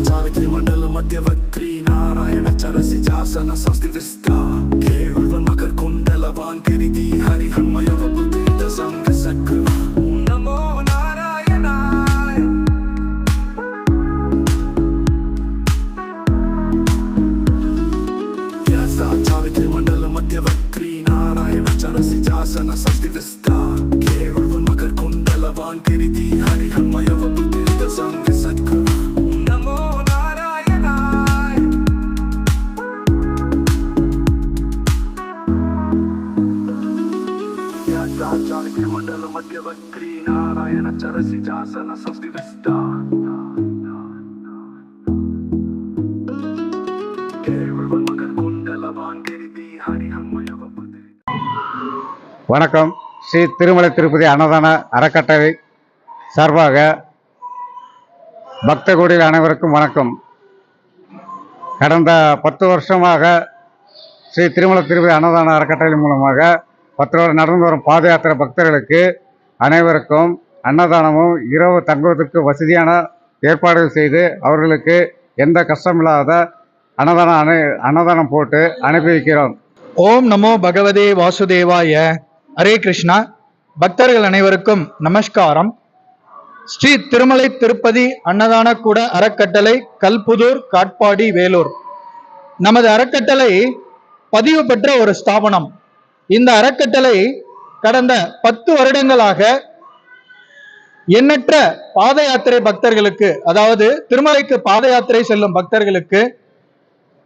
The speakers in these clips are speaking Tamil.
ಸಾವಿತ್ರಿ ಮಂಡಲ ಮಧ್ಯವಕ್ರಿ ನಾರಾಯಣ ಚರಸಿ ಜಾಸನ ಸಂಸ್ಕೃತಿಸ್ತ ಕೇವಲ ಮಕರ್ಕೊಂಡಲ ವಾಂಕರಿದಿ ಹರಿ ಹನ್ಮಯವ ಬುದ್ಧಿದ ಸಂಘ ಸಕ್ರ ನಮೋ ನಾರಾಯಣ ವ್ಯಾಸ ಸಾವಿತ್ರಿ ಮಂಡಲ ಮಧ್ಯವಕ್ರಿ ನಾರಾಯಣ ಚರಸಿ ಜಾಸನ ಸಂಸ್ಕೃತಿಸ್ತ ಕೇವಲ ಮಕರ್ಕೊಂಡಲ ವಾಂಕರಿದಿ வணக்கம். ஸ்ரீ திருமலை திருப்பதி அன்னதான அறக்கட்டளை சார்பாக பக்த கோடிகள் அனைவருக்கும் வணக்கம். கடந்த பத்து வருஷமாக ஸ்ரீ திருமலை திருப்பதி அன்னதான அறக்கட்டளை மூலமாக பத்து வருடம் நடந்து வரும் பாத யாத்திரை பக்தர்களுக்கு அனைவருக்கும் அன்னதானமும் இரவு தங்குவதற்கு வசதியான ஏற்பாடுகள் செய்து அவர்களுக்கு எந்த கஷ்டமில்லாத அன்னதானம் அனை அன்னதானம் போட்டு அனுப்பி வைக்கிறோம் ஓம் நமோ பகவதே வாசுதேவாய. ஹரே கிருஷ்ணா. பக்தர்கள் அனைவருக்கும் நமஸ்காரம். ஸ்ரீ திருமலை திருப்பதி அன்னதான கூட அறக்கட்டளை கல்புதூர் காட்பாடி வேலூர். நமது அறக்கட்டளை பதிவு பெற்ற ஒரு ஸ்தாபனம். இந்த அறக்கட்டளை கடந்த பத்து வருடங்களாக எண்ணற்ற பாத யாத்திரை பக்தர்களுக்கு அதாவது திருமலைக்கு பாத யாத்திரை செல்லும் பக்தர்களுக்கு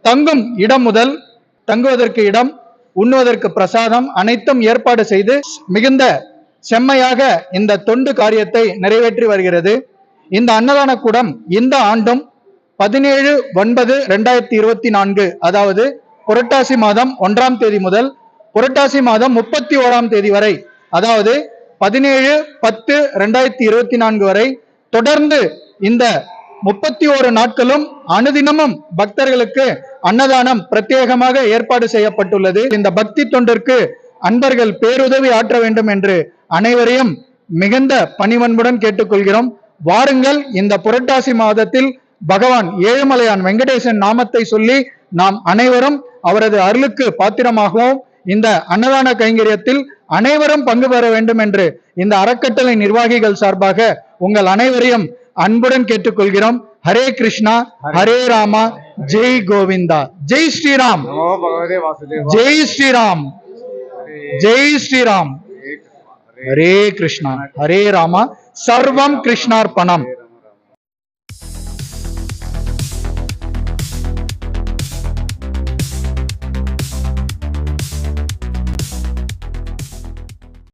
தங்கும் இடம் முதல் தங்குவதற்கு இடம் உண்ணுவதற்கு பிரசாதம் அனைத்தும் ஏற்பாடு செய்து மிகுந்த செம்மையாக இந்த தொண்டு காரியத்தை நிறைவேற்றி வருகிறது. இந்த அன்னதான கூடம் இந்த ஆண்டும் பதினேழு ஒன்பது ரெண்டாயிரத்தி இருபத்தி நான்கு அதாவது புரட்டாசி மாதம் ஒன்றாம் தேதி முதல் புரட்டாசி மாதம் முப்பத்தி ஓராம் தேதி வரை அதாவது பதினேழு பத்து ரெண்டாயிரத்தி இருபத்தி நான்கு வரை தொடர்ந்து இந்த முப்பத்தி ஓரு நாட்களும் அனுதினமும் பக்தர்களுக்கு அன்னதானம் பிரத்யேகமாக ஏற்பாடு செய்யப்பட்டுள்ளது. இந்த பக்தி தொண்டிற்கு அன்பர்கள் பேருதவி ஆற்ற வேண்டும் என்று அனைவரையும் மிகுந்த பணிவன்புடன் கேட்டுக்கொள்கிறோம். வாருங்கள் இந்த புரட்டாசி மாதத்தில் பகவான் ஏழுமலையான் வெங்கடேசன் நாமத்தை சொல்லி நாம் அனைவரும் அவரது அருளுக்கு பாத்திரமாகவும். இந்த அன்னதான கைங்கரியத்தில் அனைவரும் பங்கு பெற வேண்டும் என்று இந்த அறக்கட்டளை நிர்வாகிகள் சார்பாக உங்கள் அனைவரையும் அன்புடன் கேட்டுக்கொள்கிறோம். ஹரே கிருஷ்ணா ஹரே ராமா ஜெய் கோவிந்தா. ஜெய் ஸ்ரீராம். ஜெய் ஸ்ரீராம். ஜெய் ஸ்ரீராம். ஹரே கிருஷ்ணா. ஹரே ராமா. சர்வம் கிருஷ்ணார்ப்பணம்.